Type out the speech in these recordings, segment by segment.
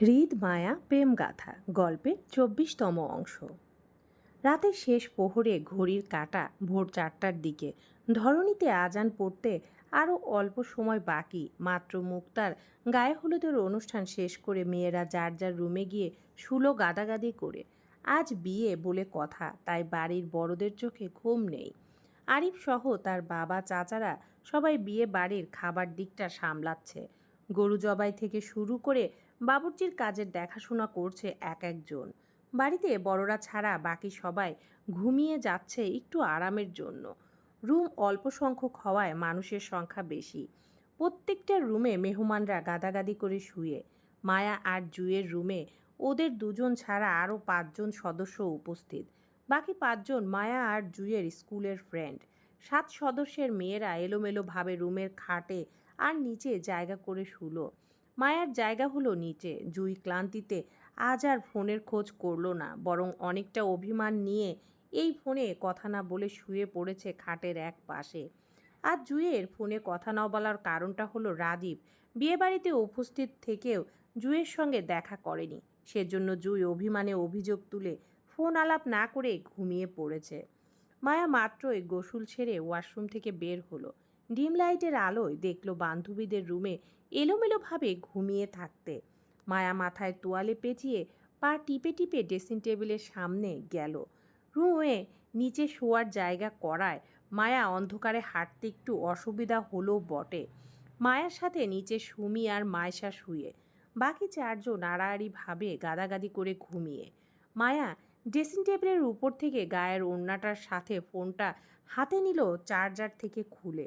হৃদ, মায়া, প্রেম গাথা, গল্পের চব্বিশতম অংশ। রাতের শেষ প্রহরে ঘড়ির কাটা ভোর চারটার দিকে, ধরণীতে আজান পড়তে আরও অল্প সময় বাকি, মাত্র মুক্তার গায়ে হলুদের অনুষ্ঠান শেষ করে মেয়েরা যার যার রুমে গিয়ে শুলো গাদাগাদি করে। আজ বিয়ে বলে কথা, তাই বাড়ির বড়দের চোখে ঘুম নেই। আরিফ সহ তার বাবা, চাচারা সবাই বিয়ে বাড়ির খাবার দিকটা সামলাচ্ছে। গরু জবাই থেকে শুরু করে বাবুর্চির কাজের দেখাশোনা করছে এক একজন। বাড়িতে বড়রা ছাড়া বাকি সবাই ঘুমিয়ে যাচ্ছে একটু আরামের জন্য। রুম অল্প সংখ্যক হওয়ায় মানুষের সংখ্যা বেশি। প্রত্যেকটা রুমে মেহমানরা গাদাগাদি করে শুয়ে। মায়া আর জুয়ের রুমে ওদের দুজন ছাড়া আরও পাঁচজন সদস্য উপস্থিত। বাকি পাঁচজন মায়া আর জুয়ের স্কুলের ফ্রেন্ড। সাত সদস্যের মেয়েরা এলোমেলোভাবে রুমের খাটে আর নিচে জায়গা করে শুলো। মায়ার জায়গা হলো নিচে। জুই ক্লান্তিতে আজ আর ফোনের খোঁজ করল না, বরং অনেকটা অভিমান নিয়ে এই ফোনে কথা না বলে শুয়ে পড়েছে খাটের এক পাশে। আর জুয়ের ফোনে কথা না বলার কারণটা হলো রাজীব বিয়েবাড়িতে উপস্থিত থেকেও জুয়ের সঙ্গে দেখা করেনি। সেজন্য জুই অভিমানে অভিযোগ তুলে ফোন আলাপ না করে ঘুমিয়ে পড়েছে। মায়া মাত্রই গোসল ছেড়ে ওয়াশরুম থেকে বের হলো। ডিম লাইটের আলোয় দেখল বান্ধবীদের রুমে এলোমেলোভাবে ঘুমিয়ে থাকতে। মায়া মাথায় তোয়ালে পেঁচিয়ে পা টিপে টিপে ড্রেসিং টেবিলের সামনে গেল। রুমে নিচে শোয়ার জায়গা করায় মায়া অন্ধকারে হাঁটতে একটু অসুবিধা হলো বটে। মায়ার সাথে নিচে সুমি আর মায়সা শুয়ে। বাকি চারজন আড়াআড়িভাবে গাদাগাদি করে ঘুমিয়ে। মায়া ড্রেসিং টেবিলের উপর থেকে গায়ের ওড়নাটার সাথে ফোনটা হাতে নিল চার্জার থেকে খুলে।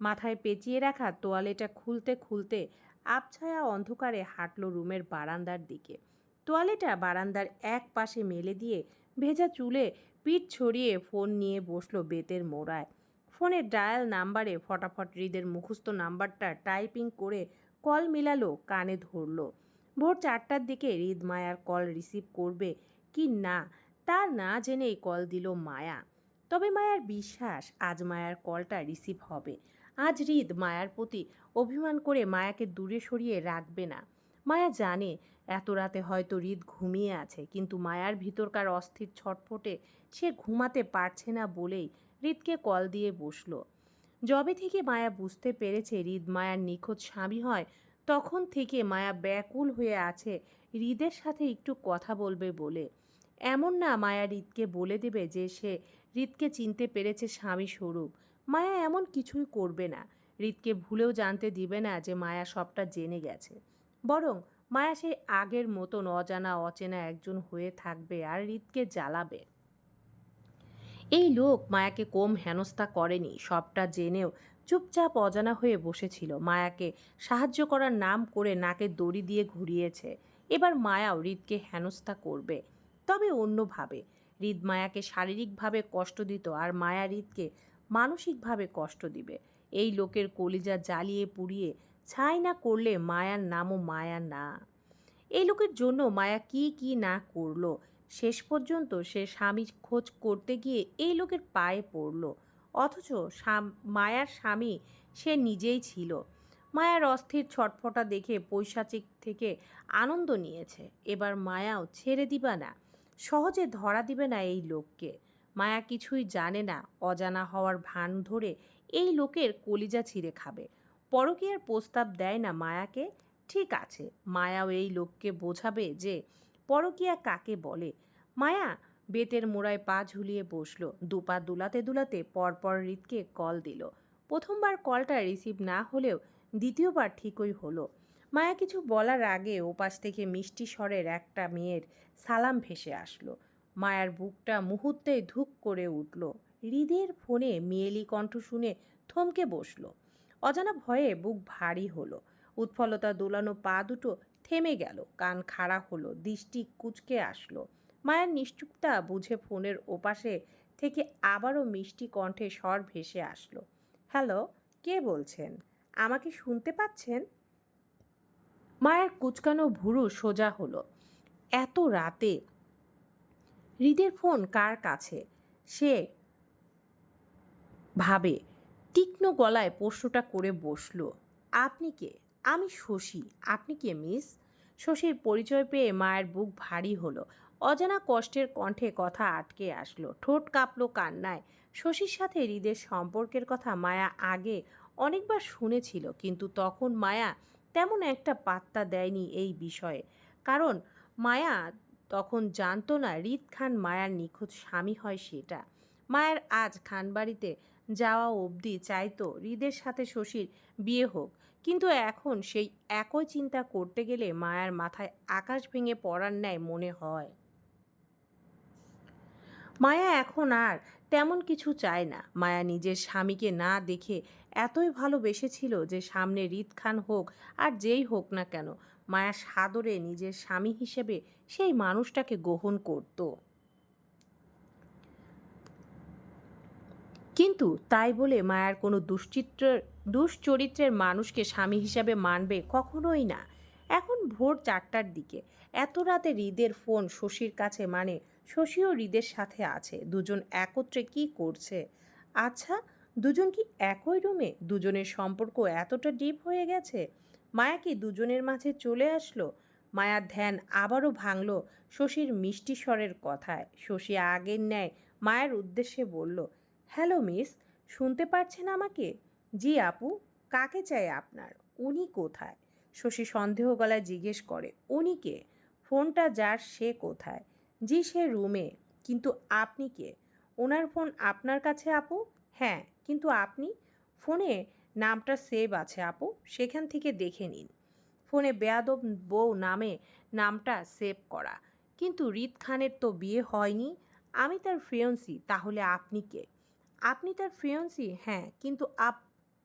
মাথায় পেঁচিয়ে রাখা তোয়ালেটা খুলতে খুলতে আবছায়া অন্ধকারে হাঁটল রুমের বারান্দার দিকে। তোয়ালেটা বারান্দার এক পাশে মেলে দিয়ে ভেজা চুলে পিঠ ছড়িয়ে ফোন নিয়ে বসল বেতের মোড়ায়। ফোনের ডায়াল নাম্বারে ফটাফট হৃদের মুখস্থ নাম্বারটা টাইপিং করে কল মিলালো, কানে ধরলো। ভোর চারটার দিকে হৃদ মায়ার কল রিসিভ করবে কি না, তা না জেনেই কল দিল মায়া। তবে মায়ার বিশ্বাস আজ মায়ার কলটা রিসিভ হবে। আজ হৃদ মায়ার প্রতি অভিমান করে মায়াকে দূরে সরিয়ে রাখবে না। মায়া জানে এত রাতে হয়তো হৃদ ঘুমিয়ে আছে, কিন্তু মায়ার ভিতরকার অস্থির ছটফটে সে ঘুমাতে পারছে না বলেই হৃদকে কল দিয়ে বসল। যবে থেকে মায়া বুঝতে পেরেছে হৃদ মায়ার নিখোঁজ স্বামী হয়, তখন থেকে মায়া ব্যাকুল হয়ে আছে হৃদের সাথে একটু কথা বলবে বলে। এমন না মায়া হৃদকে বলে দেবে যে সে হৃদকে চিনতে পেরেছে স্বামী স্বরূপ। মায়া এমন কিছুই করবে না। হৃদকে ভুলেও জানতে দিবে না যে মায়া সবটা জেনে গেছে। বরং মায়া সেই আগের মতন অজানা, অচেনা একজন হয়ে থাকবে আর হৃদকে জ্বালাবে। এই লোক মায়াকে কম হেনস্থা করেনি, সবটা জেনেও চুপচাপ অজানা হয়ে বসেছিল। মায়াকে সাহায্য করার নাম করে নাকে দড়ি দিয়ে ঘুরিয়েছে। এবার মায়াও হৃদকে হেনস্থা করবে, তবে অন্যভাবে। হৃদ মায়াকে শারীরিকভাবে কষ্ট দিত আর মায়া হৃদকে মানসিকভাবে কষ্ট দিবে। এই লোকের কলিজা জ্বালিয়ে পুড়িয়ে ছাই না করলে মায়ার নামও মায়া না। এই লোকের জন্য মায়া কি কি না করল? শেষ পর্যন্ত সে স্বামী খোঁজ করতে গিয়ে এই লোকের পায়ে পড়ল। অথচ মায়ার স্বামী সে নিজেই ছিল। মায়ার অস্থির ছটফটা দেখে পৈশাচিক থেকে আনন্দ নিয়েছে। এবার মায়াও ছেড়ে দিবা না। সহজে ধরা দিবে না এই লোককে। মায়া কিছুই জানে না, অজানা হওয়ার ভান ধরে এই লোকের কলিজা ছিঁড়ে খাবে। পরকীয়ার প্রস্তাব দেয় না মায়াকে। ঠিক আছে, মায়াও এই লোককে বোঝাবে যে পরকীয়া কাকে বলে। মায়া বেতের মোড়ায় পা ঝুলিয়ে বসল, দুপা দুলাতে দুলাতে পরপর হৃদকে কল দিল। প্রথমবার কলটা রিসিভ না হলেও দ্বিতীয়বার ঠিকই হলো। মায়া কিছু বলার আগে ওপাশ থেকে মিষ্টি স্বরের একটা মেয়ের সালাম ভেসে আসলো। মায়ার বুকটা মুহূর্তেই ধুক করে উঠল। হৃদের ফোনে মেয়েলি কণ্ঠ শুনে থমকে বসল। অজানা ভয়ে বুক ভারী হলো। উৎফলতা দোলানো পা দুটো থেমে গেল। কান খাড়া হলো। দৃষ্টি কুচকে আসলো। মায়ের নিশ্চুপতা বুঝে ফোনের ওপাশে থেকে আবারও মিষ্টি কণ্ঠে স্বর ভেসে আসলো। হ্যালো, কে বলছেন? আমাকে শুনতে পাচ্ছেন? মায়ের কুচকানো ভুরু সোজা হলো। এত রাতে হৃদের ফোন কার কাছে? সে ভাবে, তীক্ষ্ণ গলায় প্রশ্নটা করে বসল, আপনি কে? আমি শশী। আপনি কে, মিস? শশীর পরিচয় পেয়ে মায়ের বুক ভারী হলো। অজানা কষ্টের কণ্ঠে কথা আটকে আসলো। ঠোঁট কাঁপলো কান্নায়। শশীর সাথে হৃদের সম্পর্কের কথা মায়া আগে অনেকবার শুনেছিল, কিন্তু তখন মায়া তেমন একটা পাত্তা দেয়নি এই বিষয়ে। কারণ মায়া তখন জানতো না হৃদ খান মায়ার নিখোঁজ স্বামী হয় সেটা। মায়ের আজ খানবাড়িতে যাওয়া অবধি চাইতো হৃদের সাথে শশীর বিয়ে হোক। কিন্তু এখন সেই একই চিন্তা করতে গেলে মায়ার মাথায় আকাশ ভেঙে পড়ার ন্যায় মনে হয়। মায়া এখন আর তেমন কিছু চায় না। মায়া নিজের স্বামীকে না দেখে এতই ভালোবেসেছিল যে সামনে হৃদ খান হোক আর যেই হোক না কেন মায়া সাদরে নিজের স্বামী হিসেবে সেই মানুষটাকে গ্রহণ করত। কিন্তু তাই বলে মায়ার কোনো দুশ্চিত্রের, দুশ্চরিত্রের মানুষকে স্বামী হিসাবে মানবে কখনোই না। এখন ভোর চারটার দিকে, এত রাতে হৃদের ফোন শশীর কাছে মানে শশীও হৃদের সাথে আছে। দুজন একত্রে কি করছে? আচ্ছা দুজন কি একই রুমে দুজনের সম্পর্ক এতটা ডিপ হয়ে গেছে? মায়া কি দুজনের মাঝে চলে আসলো? মায়ার ধ্যান আবারও ভাঙল শশীর মিষ্টি স্বরের কথায়। শশী আগের ন্যায় মায়ের উদ্দেশ্যে বলল, হ্যালো মিস, শুনতে পারছেন আমাকে? জি আপু, কাকে চাই আপনার? উনি কোথায়? শশী সন্দেহ গলায় জিজ্ঞেস করে, উনি কে? ফোনটা যার, সে কোথায়? জি, সে রুমে। কিন্তু আপনি কে? ওনার ফোন আপনার কাছে আপু? হ্যাঁ কিন্তু আপনি? ফোনে নামটা সেভ আছে আপু, সেখান থেকে দেখে নিন। ফোনে বেয়াদব বউ নামে নামটা সেভ করা। কিন্তু রিদ খানের তো বিয়ে হয়নি, আমি তার ফ্রেয়ন্সি তাহলে আপনি কে? আপনি তার ফ্রেয়ন্সি হ্যাঁ কিন্তু আপ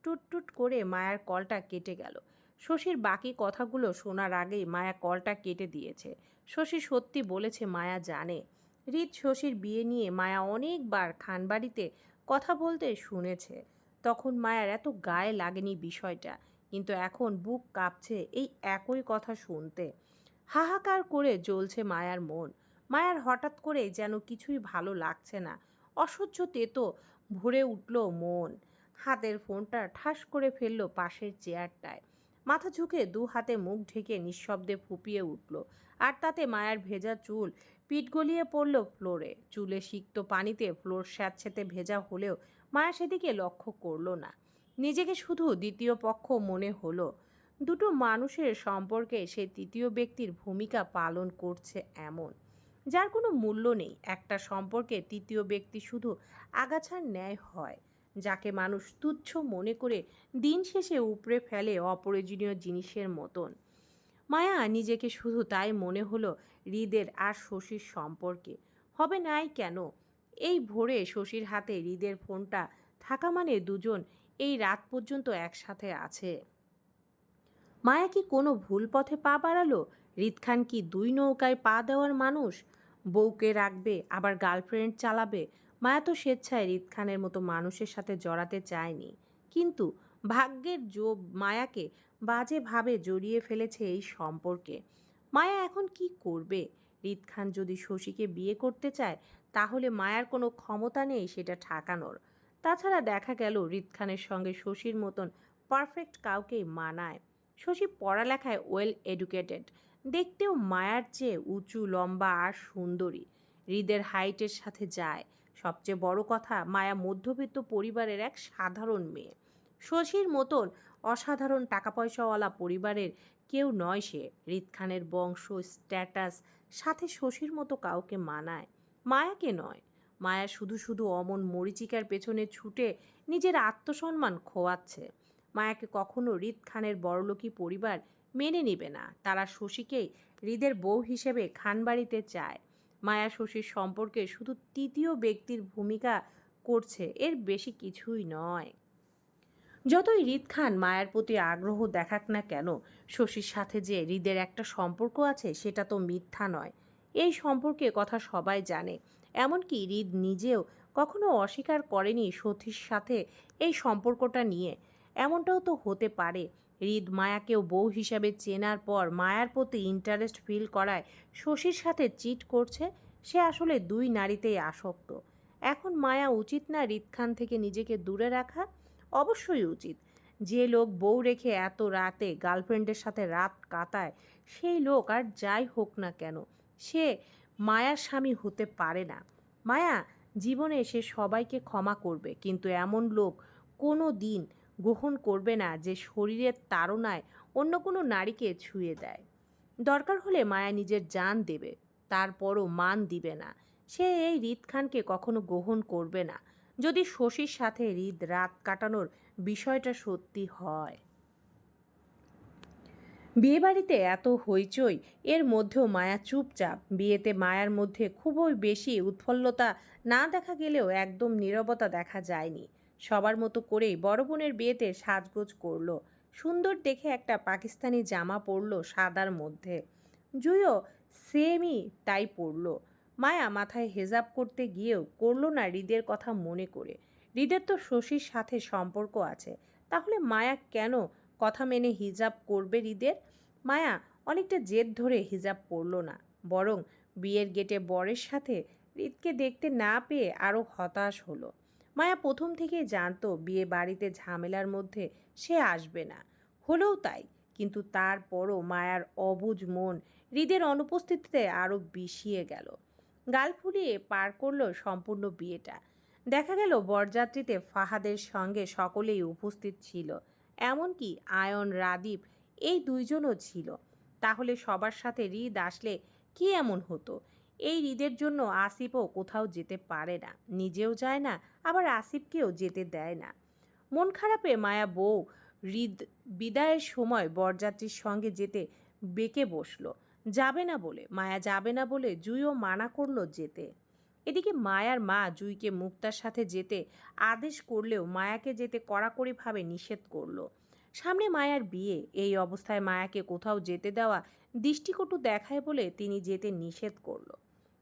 টুট টুট করে মায়ার কলটা কেটে গেল। শশীর বাকি কথাগুলো শোনার আগেই মায়া কলটা কেটে দিয়েছে। শশী সত্যি বলেছে মায়া জানে। রিত শশীর বিয়ে নিয়ে মায়া অনেকবার খানবাড়িতে কথা বলতে শুনেছে। তখন মায়ার এত গায়ে লাগেনি বিষয়টা। কিন্তু এখন বুক কাঁপছে এই একই কথা শুনতে। হাহাকার করে জ্বলছে মায়ার মন। মায়ার হঠাৎ করে যেন কিছুই ভালো লাগছে না। অসহ্য তেতো ভরে উঠল মন। হাতের ফোনটা ঠাস করে ফেলল পাশের চেয়ারটায়। মাথা ঝুঁকে দু হাতে মুখ ঢেকে নিঃশব্দে ফুপিয়ে উঠল। আর তাতে মায়ার ভেজা চুল পিঠ গলিয়ে পড়ল ফ্লোরে। চুলে সিক্ত পানিতে ফ্লোর স্যাঁতছেতে ভেজা হলেও মায়া সেদিকে লক্ষ্য করল না। নিজেকে শুধু দ্বিতীয় পক্ষ মনে হলো। দুটো মানুষের সম্পর্কে সে তৃতীয় ব্যক্তির ভূমিকা পালন করছে এমন। যার কোনো মূল্য নেই। একটা সম্পর্কে তৃতীয় ব্যক্তি শুধু আগাছার ন্যায় হয়, যাকে মানুষ তুচ্ছ মনে করে দিন শেষে উপড়ে ফেলে অপ্রয়োজনীয় জিনিসের মতন। মায়া নিজেকে শুধু তাই মনে হলো হৃদের আর শশীর সম্পর্কে। হবে নাই কেন? এই ভোরে শশীর হাতে হৃদের ফোনটা থাকা মানে দুজন এই রাত পর্যন্ত একসাথে আছে। মায়া কি কোনো ভুল পথে পা বাড়ালো? হৃদ খান কি দুই নৌকায় পা দেওয়ার মানুষ? বউকে রাখবে, আবার গার্লফ্রেন্ড চালাবে? মায়া তো স্বেচ্ছায় হৃদ খানের মতো মানুষের সাথে জড়াতে চায়নি। কিন্তু ভাগ্যের জো মায়াকে বাজেভাবে জড়িয়ে ফেলেছে এই সম্পর্কে। মায়া এখন কি করবে? হৃদ খান যদি শশীকে বিয়ে করতে চায় তাহলে মায়ার কোনো ক্ষমতা নেই সেটা ঠাকানোর। তাছাড়া দেখা গেল হৃদ খানের সঙ্গে শশীর মতন পারফেক্ট কাউকেই মানায়। শশী পড়ালেখায় ওয়েল এডুকেটেড দেখতেও মায়ার চেয়ে উঁচু, লম্বা আর সুন্দরী। হৃদের হাইটের সাথে যায়। সবচেয়ে বড় কথা, মায়া মধ্যবিত্ত পরিবারের এক সাধারণ মেয়ে। শশীর মতন অসাধারণ টাকা পয়সাওয়ালা পরিবারের কেউ নয় সে। হৃদ খানের বংশ স্ট্যাটাস সাথে শশীর মতো কাউকে মানায়। মায়াকে নয়। মায়া শুধু শুধু অমন মরিচিকার পেছনে ছুটে নিজের আত্মসম্মান খোয়াচ্ছে। মায়াকে কখনো হৃদ খানের বড়লোকি পরিবার মেনে নেবে না। তারা শশীকেই হৃদের বউ হিসেবে খানবাড়িতে চায়। মায়া শশীর সম্পর্কে শুধু তৃতীয় ব্যক্তির ভূমিকা করছে এর বেশি কিছুই নয়। যতই হৃদ খান মায়ের প্রতি আগ্রহ দেখাক না কেন, শশীর সাথে যে হৃদের একটা সম্পর্ক আছে সেটা তো মিথ্যা নয়। এই সম্পর্কে কথা সবাই জানে। এমনকি হৃদ নিজেও কখনো অস্বীকার করেনি সতীর সাথে এই সম্পর্কটা নিয়ে। এমনটাও তো হতে পারে। হৃদ মায়াকেও বউ হিসাবে চেনার পর মায়ার প্রতি ইন্টারেস্ট ফিল করায় শশীর সাথে চিট করছে, সে আসলে দুই নারীতেই আসক্ত। এখন মায়া উচিত না হৃদ খান থেকে নিজেকে দূরে রাখা? অবশ্যই উচিত। যে লোক বউ রেখে এত রাতে গার্লফ্রেন্ডের সাথে রাত কাটায়, সেই লোক আর যাই হোক না কেন। সে মায়ার স্বামী হতে পারে না। মায়া, জীবনে সে সবাইকে ক্ষমা করবে, কিন্তু এমন লোক কোনো দিন গ্রহণ করবে না যে শরীরের তাড়নায় অন্য কোনো নারীকে ছুঁয়ে দেয়। দরকার হলে মায়া নিজের জান দেবে, তারপরও মান দিবে না। সে এই হৃদ খানকে কখনো গ্রহণ করবে না। যদি শশীর সাথে হৃদ রাত কাটানোর বিষয়টা সত্যি হয়। বিয়েবাড়িতে এত হইচই, এর মধ্যেও মায়া চুপচাপ। বিয়েতে মায়ার মধ্যে খুবই বেশি উৎফুল্লতা না দেখা গেলেও একদম নীরবতা দেখা যায়নি। সবার মতো করেই বড় বোনের বিয়েতে সাজগোজ করল। সুন্দর দেখে একটা পাকিস্তানি জামা পরলো সাদার মধ্যে। জুইও সেমই তাই পরলো। মায়া মাথায় হেজাব করতে গিয়েও করল না হৃদের কথা মনে করে। হৃদের তো শশীর সাথে সম্পর্ক আছে। তাহলে মায়া কেন কথা মেনে হিজাব করবে হৃদের? মায়া, অনেকটা জেদ ধরে হিজাব পরল না। বরং বিয়ের গেটে বরের সাথে হৃদকে দেখতে না পেয়ে আরও হতাশ হলো। মায়া প্রথম থেকেই জানতো বিয়ে বাড়িতে ঝামেলার মধ্যে সে আসবে না। হলেও তাই, কিন্তু তারপরও মায়ার অবুজ মন হৃদের অনুপস্থিতিতে আরও বিষিয়ে গেল। গাল ফুলিয়ে পার করল সম্পূর্ণ বিয়েটা। দেখা গেল বরযাত্রীতে ফাহাদের সঙ্গে সকলেই উপস্থিত ছিল। এমনকি আয়ন, রাদীপ এই দুইজনও ছিল। তাহলে সবার সাথে হৃদ আসলে কি এমন হতো? এই হৃদের জন্য আসিফও কোথাও যেতে পারে না, নিজেও যায় না, আবার আসিফকেও যেতে দেয় না। মন খারাপে মায়া বউ হৃদ বিদায়ের সময় বরযাত্রীর সঙ্গে যেতে বেঁকে বসল। যাবে না বলে, মায়া যাবে না বলে জুইও মানা করল যেতে। এদিকে মায়ার মা জুইকে মুক্তার সাথে যেতে আদেশ করলেও মায়াকে যেতে কড়াকড়িভাবে নিষেধ করল। সামনে মায়ার বিয়ে, এই অবস্থায় মায়াকে কোথাও যেতে দেওয়া দৃষ্টিকটু দেখায় বলে তিনি যেতে নিষেধ করল।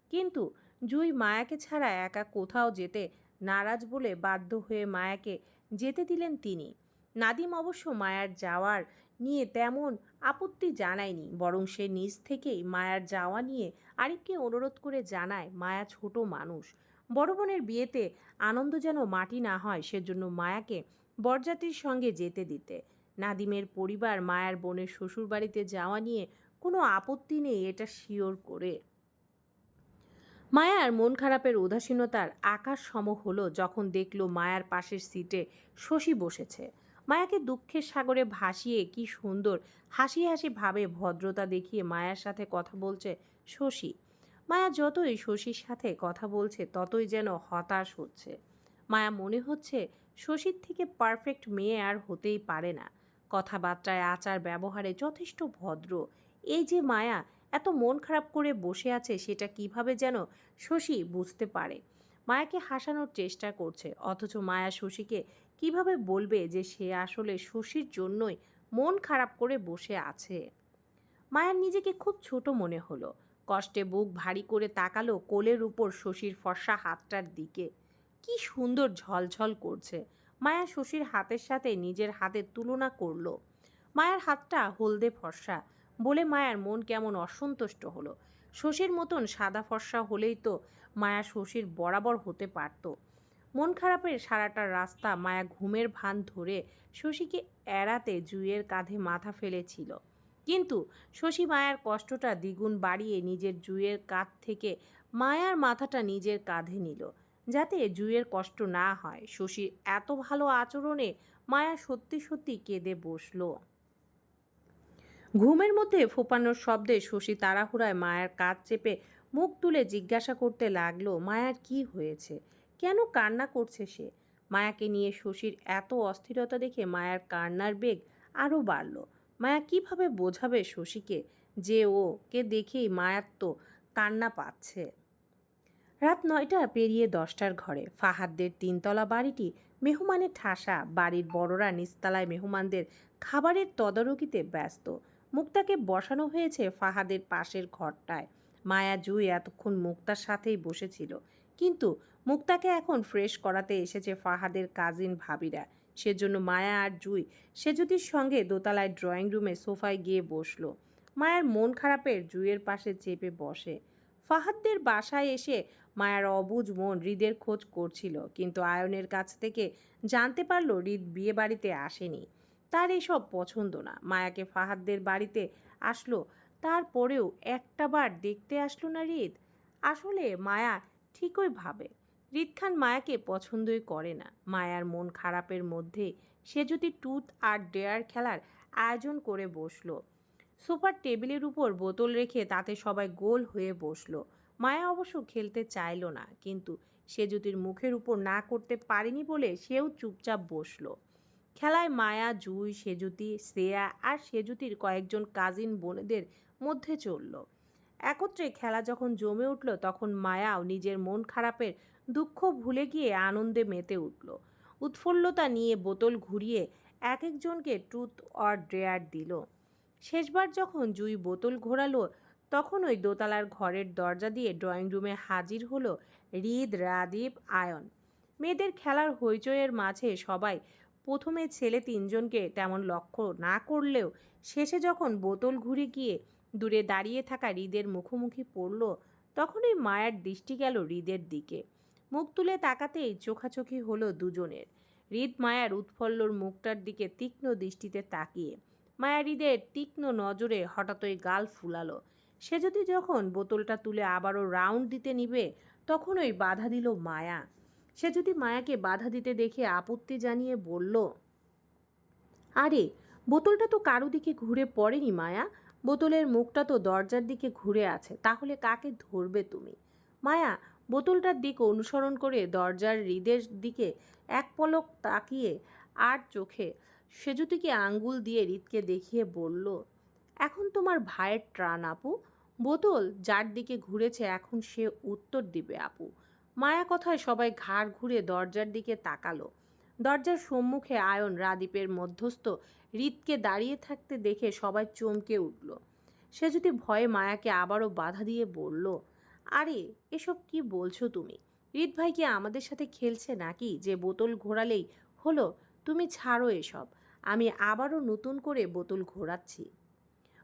কিন্তু জুই মায়াকে ছাড়া একা কোথাও যেতে নারাজ বলে বাধ্য হয়ে মায়াকে যেতে দিলেন তিনি। নাদিম অবশ্য মায়ার যাওয়ার নিয়ে তেমন আপত্তি জানায়নি। বরং সে নিজ থেকেই মায়ার যাওয়া নিয়ে আরিফকে অনুরোধ করে জানায়, মায়া ছোট মানুষ। বড় বোনের বিয়েতে আনন্দ যেন মাটি না হয়, সেজন্য মায়াকে বরযাত্রীর সঙ্গে যেতে দিতে। নাদিমের পরিবার মায়ার বোনের শ্বশুরবাড়িতে যাওয়া নিয়ে কোনো আপত্তি নেই, এটা শিওর করে। মায়ার মন খারাপের উদাসীনতার আকাশ সম হলো যখন দেখল মায়ার পাশের সিটে শশী বসেছে। মায়াকে দুঃখের সাগরে ভাসিয়ে কি সুন্দর হাসি হাসি ভাবে ভদ্রতা দেখিয়ে মায়ার সাথে কথা বলছে শশী। মায়া যতই শশীর সাথে কথা বলছে, ততই যেন হতাশ হচ্ছে। মায়া মনে হচ্ছে শশীর থেকে পারফেক্ট মেয়ে আর হতেই পারে না। কথাবার্তায়, আচার ব্যবহারে যথেষ্ট ভদ্র। এই যে মায়া, এত মন খারাপ করে বসে আছে, সেটা কীভাবে যেন শশী বুঝতে পারে? মায়াকে হাসানোর চেষ্টা করছে। অথচ মায়া শশীকে কীভাবে বলবে যে সে আসলে শশীর জন্যই মন খারাপ করে বসে আছে? মায়ার নিজেকে খুব ছোট মনে হলো। কষ্টে বুক ভারী করে তাকালো কোলের উপর শশীর ফর্সা হাতটার দিকে। কি সুন্দর ঝলঝল করছে। মায়া শশীর হাতের সাথে নিজের হাতের তুলনা করল। মায়ার হাতটা হলদে ফর্সা বলে মায়ার মন কেমন অসন্তুষ্ট হলো। শশীর মতন সাদা ফর্সা হলেই তো মায়া শশীর বরাবর হতে পারত। মন খারাপের সারাটা রাস্তা মায়া ঘুমের ভান ধরে শশীকে এড়াতে জুইয়ের কাঁধে মাথা ফেলেছিল। কিন্তু শশী মায়ার কষ্টটা দ্বিগুণ বাড়িয়ে নিজের জুইয়ের কাঁধ থেকে মায়ার মাথাটা নিজের কাঁধে নিল। যাতে জুইয়ের কষ্ট না হয়, শশীর এত ভালো আচরণে মায়া সত্যি সত্যি কেঁদে বসল। ঘুমের মধ্যে ফোপানোর শব্দে শশী তাড়াহুড়ায় মায়ের কাজ চেপে মুখ তুলে জিজ্ঞাসা করতে লাগল, মায়ার কি হয়েছে? কেন কান্না করছে সে? মায়াকে নিয়ে শশীর এত অস্থিরতা দেখে মায়ার কান্নার বেগ আরও বাড়ল। মায়া কীভাবে বোঝাবে শশীকে যে ও কে দেখেই মায়ার তো কান্না পাচ্ছে? রাত নয়টা পেরিয়ে দশটার ঘরে ফাহাদদের তিনতলা বাড়িটি মেহমানের ঠাসা, বাড়ির বড়রা নিচতলায় মেহমানদের খাবারের তদারকিতে ব্যস্ত। মুক্তাকে বসানো হয়েছে ফাহাদের পাশের ঘরটায়। মায়া জুই এতক্ষণ মুক্তার সাথেই বসেছিল। কিন্তু মুক্তাকে এখন ফ্রেশ করাতে এসেছে ফাহাদের কাজিন ভাবিরা। সেজন্য মায়া আর জুই সেজুতির সঙ্গে দোতলায় ড্রয়িং রুমে সোফায় গিয়ে বসল। মায়ার মন খারাপের জুইয়ের পাশে চেপে বসে। ফাহাদদের বাসায় এসে মায়ার অবুজ মন হৃদের খোঁজ করছিল, কিন্তু আয়নের কাছ থেকে জানতে পারল হৃদ বিয়ে বাড়িতে আসেনি। তার এসব পছন্দ না। মায়াকে ফাহাদদের বাড়িতে আসলো তারপরেও একটা বার দেখতে আসলো না রিদ। আসলে মায়া ঠিকই ভাবে। রিদ খান মায়াকে পছন্দই করে না। মায়ার মন খারাপের মধ্যে সে যদি টুথ আর ডেয়ার খেলার আয়োজন করে বসল, সোফার টেবিলের উপর বোতল রেখে তাতে সবাই গোল হয়ে বসল। মায়া অবশ্য খেলতে চাইলো না, কিন্তু সে জ্যোতির মুখের উপর না করতে পারেনি বলে সেও চুপচাপ বসল। খেলায় মায়া, জুই, সেজুতি, শ্রেয়া আর সেজুতির কয়েকজন কাজিন বোনেদের মধ্যে চলল। একত্রে খেলা যখন জমে উঠল, তখন মায়াও নিজের মন খারাপের দুঃখ ভুলে গিয়ে আনন্দে মেতে উঠল। উৎফুল্লতা নিয়ে বোতল ঘুরিয়ে এক একজনকে ট্রুথ অর ড্রেয়ার দিল। শেষবার যখন জুই বোতল ঘোরালো, তখন ওই দোতলার ঘরের দরজা দিয়ে ড্রয়িং রুমে হাজির হলো হৃদ, রাদীপ, আয়ন। মেয়েদের খেলার হইচইয়ের মাঝে সবাই প্রথমে ছেলে তিনজনকে তেমন লক্ষ্য না করলেও শেষে যখন বোতল ঘুরে গিয়ে দূরে দাঁড়িয়ে থাকা হৃদের মুখোমুখি পড়ল, তখনই মায়ার দৃষ্টি গেল হৃদের দিকে। মুখ তুলে তাকাতেই চোখাচোখি হলো দুজনের। হৃদ মায়ার উৎফল্লর মুখটার দিকে তীক্ষ্ণ দৃষ্টিতে তাকিয়ে। মায়া হৃদের তীক্ষ্ণ নজরে হঠাৎই গাল ফুলালো। সে যদি যখন বোতলটা তুলে আবারও রাউন্ড দিতে নিবে, তখনই বাধা দিল মায়া। সে যদি মায়াকে বাধা দিতে দেখে আপত্তি জানিয়ে বলল, আরে, বোতলটা তো কারও দিকে ঘুরে পড়েনি মায়া। বোতলের মুখটা তো দরজার দিকে ঘুরে আছে, তাহলে কাকে ধরবে তুমি? মায়া, বোতলটার দিক অনুসরণ করে দরজার হৃদের দিকে এক পলক তাকিয়ে আর চোখে সেজুতিকে আঙ্গুল দিয়ে হৃদকে দেখিয়ে বলল, এখন তোমার ভাইয়ের ট্রান আপু। বোতল যার দিকে ঘুরেছে এখন সে উত্তর দিবে আপু। মায়া কথায় সবাই ঘাড় ঘুরে দরজার দিকে তাকালো। দরজার সম্মুখে আয়ন রাদীপের মধ্যস্থ হৃদকে দাঁড়িয়ে থাকতে দেখে সবাই চমকে উঠল। সে যদি ভয়ে মায়াকে আবারও বাধা দিয়ে বলল, আরে, এসব কি বলছো তুমি? হৃদ ভাই কি আমাদের সাথে খেলছে নাকি? যে বোতল ঘোরালেই হলো, তুমি ছাড়ো এসব। আমি আবারও নতুন করে বোতল ঘোরাচ্ছি।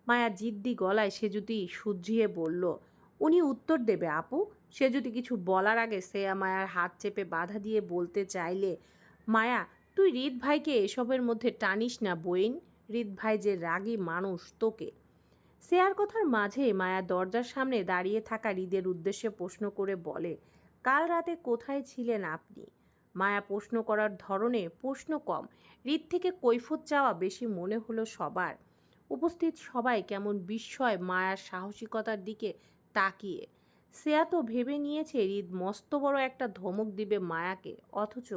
মায়া জিদ্দি গলায় সে যদি শুধরিয়ে বলল, উনি উত্তর দেবে আপু। সে যদি কিছু বলার আগে শ্রেয়া মায়ার হাত চেপে বাধা দিয়ে বলতে চাইলে, মায়া তুই হৃদ ভাইকে এসবের মধ্যে টানিস না, বইন। হৃদ ভাই যে রাগী মানুষ তোকে। শ্রেয়ার কথার মাঝে মায়া দরজার সামনে দাঁড়িয়ে থাকা হৃদের উদ্দেশ্যে প্রশ্ন করে বলে, কাল রাতে কোথায় ছিলেন আপনি? মায়া প্রশ্ন করার ধরনে প্রশ্ন কম। হৃদ থেকে কৈফত চাওয়া বেশি মনে হলো সবার। উপস্থিত সবাই কেমন বিস্ময় মায়ার সাহসিকতার দিকে তাকিয়ে। শ্রেয়া তো ভেবে নিয়েছে হৃদ মস্ত বড় একটা ধমক দিবে মায়াকে। অথচ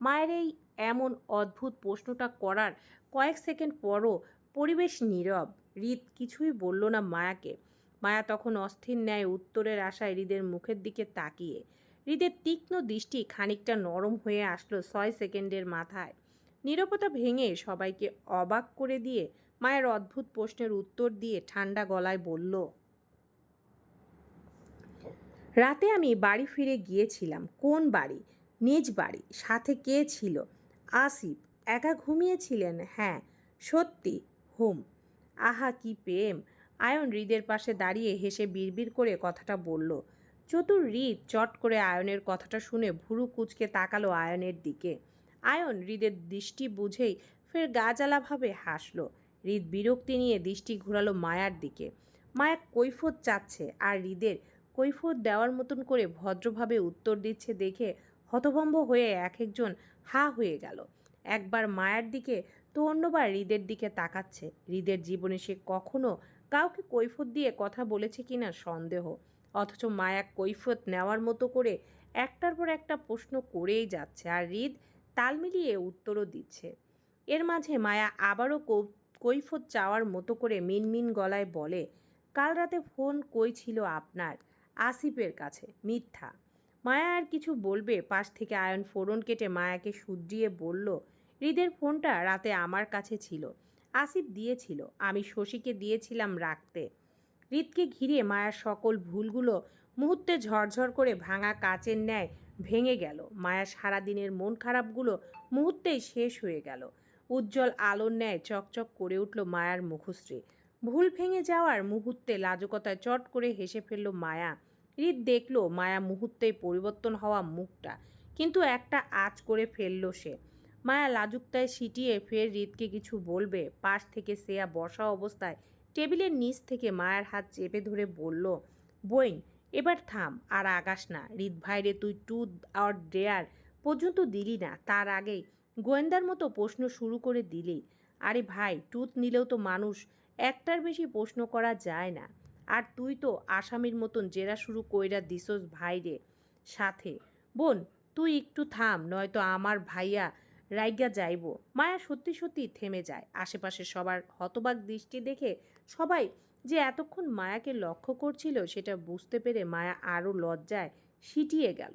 মায়ের এই এমন অদ্ভুত প্রশ্নটা করার কয়েক সেকেন্ড পরও পরিবেশ নীরব। হৃদ কিছুই বলল না মায়াকে। মায়া তখন অস্থির ন্যায় উত্তরের আশায় হৃদের মুখের দিকে তাকিয়ে। হৃদের তীক্ষ্ণ দৃষ্টি খানিকটা নরম হয়ে আসলো ছয় সেকেন্ডের মাথায়। নীরবতা ভেঙে সবাইকে অবাক করে দিয়ে মায়ের অদ্ভুত প্রশ্নের উত্তর দিয়ে ঠান্ডা গলায় বলল, রাতে আমি বাড়ি ফিরে গিয়েছিলাম। কোন বাড়ি? নিজ বাড়ি। সাথে কে ছিল? আসিফ একা ঘুমিয়েছিলেন? হ্যাঁ সত্যি। হুম। আহা, কি প্রেম। আয়ন হৃদের পাশে দাঁড়িয়ে হেসে বিড়বিড় করে কথাটা বলল। চতুর হৃদ চট করে আয়নের কথাটা শুনে ভুরু কুচকে তাকালো আয়নের দিকে। আয়ন হৃদের দৃষ্টি বুঝেই ফের গাজালাভাবে হাসলো। হৃদ বিরক্তি নিয়ে দৃষ্টি ঘোরালো মায়ার দিকে। মায়া কৈফত চাচ্ছে আর হৃদের কৈফত দেওয়ার মতন করে ভদ্রভাবে উত্তর দিচ্ছে দেখে হতভম্ব হয়ে এক একজন হা হয়ে গেল। একবার মায়ার দিকে, তো অন্যবার হৃদের দিকে তাকাচ্ছে। হৃদের জীবনে সে কখনো কাউকে কৈফত দিয়ে কথা বলেছে কিনা সন্দেহ। অথচ মায়া কৈফত নেওয়ার মতো করে একটার পর একটা প্রশ্ন করেই যাচ্ছে আর হৃদ তাল মিলিয়ে উত্তরও দিচ্ছে। এর মাঝে মায়া আবারও কৈফত চাওয়ার মতো করে মিনমিন গলায় বলে, কাল রাতে ফোন কই ছিল আপনার? আসিফের কাছে, মিথ্যা। মায়া আর কিছু বলবে? পাশ থেকে আয়ন ফোরন কেটে মায়াকে শুধরিয়ে বলল, হৃদের ফোনটা রাতে আমার কাছে ছিল। আসিফ দিয়েছিল। আমি শশীকে দিয়েছিলাম রাখতে। হৃদকে ঘিরে মায়ার সকল ভুলগুলো মুহূর্তে ঝরঝর করে ভাঙা কাচের ন্যায় ভেঙে গেল। মায়ার সারাদিনের মন খারাপগুলো মুহূর্তেই শেষ হয়ে গেল। উজ্জ্বল আলোর ন্যায় চকচক করে উঠল মায়ার মুখশ্রী। ভুল ভেঙে যাওয়ার মুহূর্তে লাজকতায় চট করে হেসে ফেলল মায়া। হৃদ দেখল মায়া মুহূর্তেই পরিবর্তন হওয়া মুখটা, কিন্তু একটা আঁচ করে ফেলল সে। মায়া লাজুকতায় সিটিয়ে ফের হৃদকে কিছু বলবে। পাশ থেকে সেয়া বসা অবস্থায় টেবিলের নিচ থেকে মায়ের হাত চেপে ধরে বলল বইন এবার থাম, আর আগাস না। হৃদ ভাইরে, তুই টু আর ডেয়ার পর্যন্ত দিলি না। তার আগেই গোয়েন্দার মতো প্রশ্ন শুরু করে দিলি। আরে ভাই, টুথ নিলেও তো মানুষ, একটার বেশি প্রশ্ন করা যায় না। আর তুই তো আসামির মতন জেরা শুরু কইরা দিছস ভাইরে। সাথে। বোন, তুই একটু থাম, নয়তো আমার ভাইয়া রাইগা যাইব। মায়া সত্যি সত্যি থেমে যায়। আশেপাশে সবার হতবাক দৃষ্টি দেখে সবাই যে এতক্ষণ মায়াকে লক্ষ্য করছিল সেটা বুঝতে পেরে মায়া আরও লজ্জায় সিটিয়ে গেল।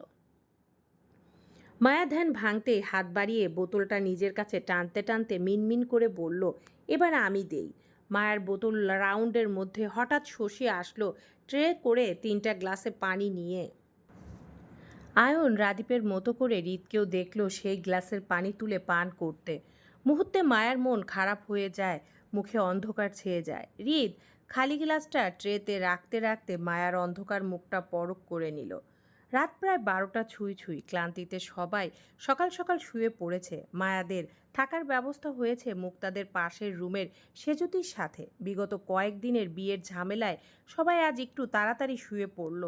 মায়া ধ্যান ভাঙতে হাত বাড়িয়ে বোতলটা নিজের কাছে টানতে টানতে মিনমিন করে বলল, এবার আমি দেই। মায়ের বোতল রাউন্ডের মধ্যে হঠাৎ শশী আসলো ট্রে করে তিনটা গ্লাসে পানি নিয়ে। আয়ন রাদীপের মতো করে হৃদকেও দেখল সেই গ্লাসের পানি তুলে পান করতে। মুহূর্তে মায়ের মন খারাপ হয়ে যায়, মুখে অন্ধকার ছেয়ে যায়। হৃদ খালি গ্লাসটা ট্রেতে রাখতে রাখতে মায়ার অন্ধকার মুখটা পরক করে নিল। রাত প্রায় বারোটা ছুঁই ছুঁই ক্লান্তিতে সবাই সকাল সকাল শুয়ে পড়েছে। মায়াদের থাকার ব্যবস্থা হয়েছে মুক্তাদের পাশের রুমের সেজুতির সাথে। বিগত কয়েকদিনের বিয়ের ঝামেলায় সবাই আজ একটু তাড়াতাড়ি শুয়ে পড়ল।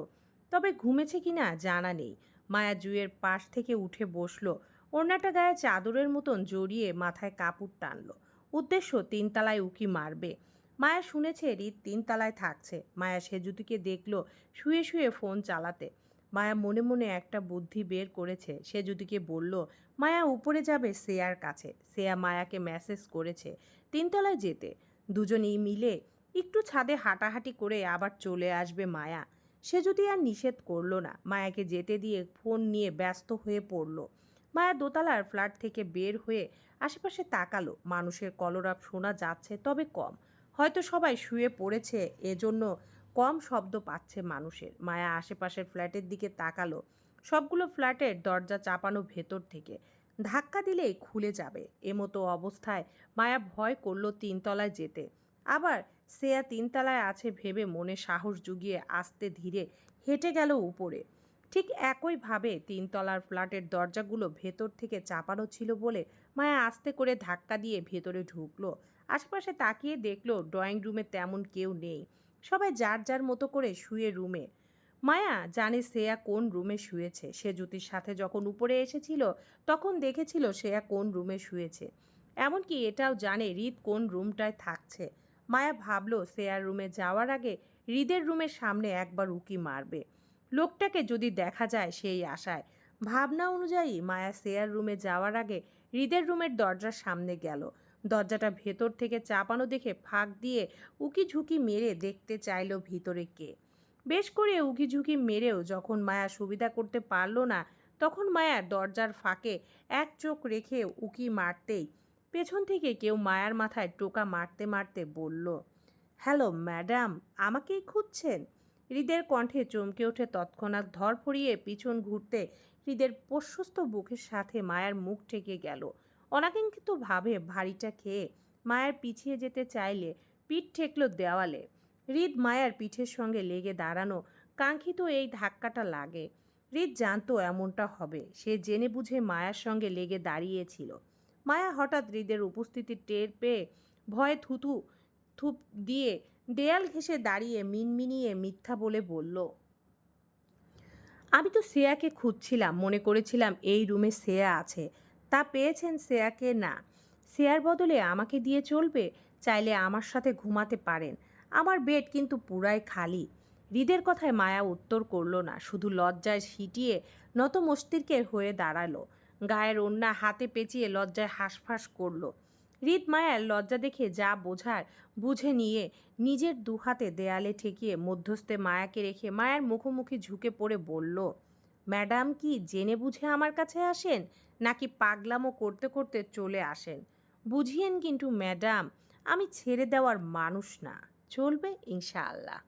তবে ঘুমেছে কিনা জানা নেই। মায়া জুয়ের পাশ থেকে উঠে বসল। ওড়নাটা গায়ে চাদরের মতন জড়িয়ে মাথায় কাপড় টানল। উদ্দেশ্য, তিনতলায় উকি মারবে। মায়া শুনেছে রিত তিনতলায় থাকছে। মায়া সেজুতিকে দেখল শুয়ে শুয়ে ফোন চালাতে। মায়া মনে মনে একটা বুদ্ধি বের করেছে। সে যদিকে বলল, মায়া উপরে যাবে, শ্রেয়ার কাছে। শ্রেয়া মায়াকে মেসেজ করেছে, তিনতলায় যেতে। দুজনেই মিলে একটু ছাদে হাঁটাহাঁটি করে আবার চলে আসবে মায়া। সে যদি আর নিষেধ করল না, মায়াকে যেতে দিয়ে ফোন নিয়ে ব্যস্ত হয়ে পড়ল। মায়া দোতলার ফ্ল্যাট থেকে বের হয়ে আশেপাশে তাকালো। মানুষের কলরাপ শোনা যাচ্ছে তবে কম। হয়তো সবাই শুয়ে পড়েছে, এজন্য কম শব্দ পাচ্ছে মানুষের। মায়া আশেপাশের ফ্ল্যাটের দিকে তাকালো। সবগুলো ফ্ল্যাটের দরজা চাপানো ভেতর থেকে। ধাক্কা দিলেই খুলে যাবে। এমতো অবস্থায় মায়া ভয় করল তিনতলায় যেতে। আবার সেয়া তিনতলায় আছে ভেবে মনে সাহস জুগিয়ে আস্তে ধীরে হেঁটে গেল উপরে। ঠিক একইভাবে তিনতলার ফ্ল্যাটের দরজাগুলো ভেতর থেকে চাপানো ছিল বলে মায়া আস্তে করে ধাক্কা দিয়ে ভেতরে ঢুকলো। আশেপাশে তাকিয়ে দেখল ড্রয়িং রুমে তেমন কেউ নেই। সবাই যার যার মতো করে শুয়ে রুমে। মায়া জানে শ্রেয়া কোন রুমে শুয়েছে। সে জ্যোতির সাথে যখন উপরে এসেছিল, তখন দেখেছিল শ্রেয়া কোন রুমে শুয়েছে। এমনকি এটাও জানে হৃদ কোন রুমটায় থাকছে। মায়া ভাবলো, শ্রেয়ার রুমে যাওয়ার আগে হৃদের রুমের সামনে একবার উকি মারবে। লোকটাকে যদি দেখা যায় সেই আশায়। ভাবনা অনুযায়ী মায়া শ্রেয়ার রুমে যাওয়ার আগে হৃদের রুমের দরজার সামনে গেল। দরজাটা ভেতর থেকে চাপানো দেখে ফাঁক দিয়ে উকি ঝুঁকি মেরে দেখতে চাইল ভিতরে কে। বেশ করে উকি ঝুঁকি মেরেও যখন মায়া সুবিধা করতে পারল না, তখন মায়া দরজার ফাঁকে এক চোখ রেখে উকি মারতেই পেছন থেকে কেউ মায়ার মাথায় টোকা মারতে মারতে বলল, হ্যালো ম্যাডাম আমাকেই খুঁজছেন? হৃদের কণ্ঠে চমকে ওঠে তৎক্ষণাৎ ধর ফরিয়ে পিছন ঘুরতে হৃদের প্রশস্ত বুকের সাথে মায়ার মুখ ঠেকে গেল। অনাকাঙ্ক্ষিতভাবে ভারীটা খেয়ে মায়ের পিছিয়ে যেতে চাইলে পিঠ ঠেকল দেওয়ালে। হৃদ মায়ার পিঠের সঙ্গে লেগে দাঁড়ানো কাঙ্ক্ষিত এই ধাক্কাটা লাগে। হৃদ জানতো এমনটা হবে। সে জেনে বুঝে মায়ার সঙ্গে লেগে দাঁড়িয়েছিল। মায়া হঠাৎ হৃদের উপস্থিতি টের পেয়ে ভয়ে থুথু থুপ দিয়ে দেয়াল ঘেঁষে দাঁড়িয়ে মিনমিনিয়ে মিথ্যা বলে বলল, আমি তো শ্রেয়াকে খুঁজছিলাম, মনে করেছিলাম এই রুমে শ্রেয়া আছে। তা পেয়েছেন শ্রেয়াকে? না। শ্রেয়ার বদলে আমাকে দিয়ে চলবে? চাইলে আমার সাথে ঘুমাতে পারেন। আমার বেড কিন্তু পুরাই খালি। হৃদের কথায় মায়া উত্তর করল না। শুধু লজ্জায় সিটিয়ে নত মস্তিষ্কের হয়ে দাঁড়াল। গায়ের অন্যা হাতে পেঁচিয়ে লজ্জায় হাঁসফাঁস করল। হৃদ মায়ার লজ্জা দেখে যা বোঝার বুঝে নিয়ে নিজের দুহাতে দেয়ালে ঠেকিয়ে মধ্যস্থে মায়াকে রেখে মায়ের মুখোমুখি ঝুঁকে পড়ে বলল ম্যাডাম কি জেনে বুঝে আমার কাছে আসেন, নাকি পাগলামো করতে করতে চলে আসেন? বুঝিয়েন কিন্তু ম্যাডাম, আমি ছেড়ে দেওয়ার মানুষ না। চলবে ইনশাআল্লাহ।